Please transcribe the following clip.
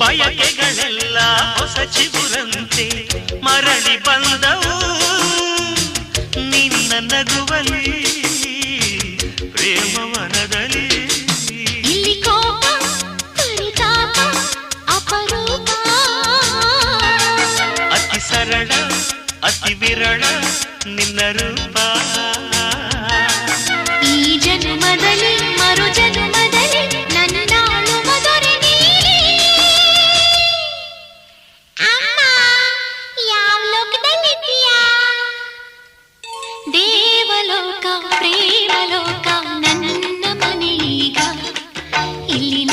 ಬಯಕೆಗಳೆಲ್ಲ ಹೊಸ ಚಿಗುರಂತೆ ಮರಳಿ ಬಂದವು ನಿನ್ನ ನಗುವಲಿ ಪ್ರೇಮವನದಲ್ಲಿ ಸರಳ ಅತಿ ವಿರಳ ನಿನ್ನ ರೂಪ ಈ ಜನ್ಮದಲ್ಲಿ ಮರು ಜನ್ಮದಲ್ಲಿ ನನ್ನಾಳು ಮದೊರೆ ಅಮ್ಮ ಯಾವ ಲೋಕದಲ್ಲಿದ್ದೀಯಾ ದೇವಲೋಕ ಪ್ರೇಮಲೋಕ ನನ್ನ ಮನೆಯೀಗ ಇಲ್ಲಿ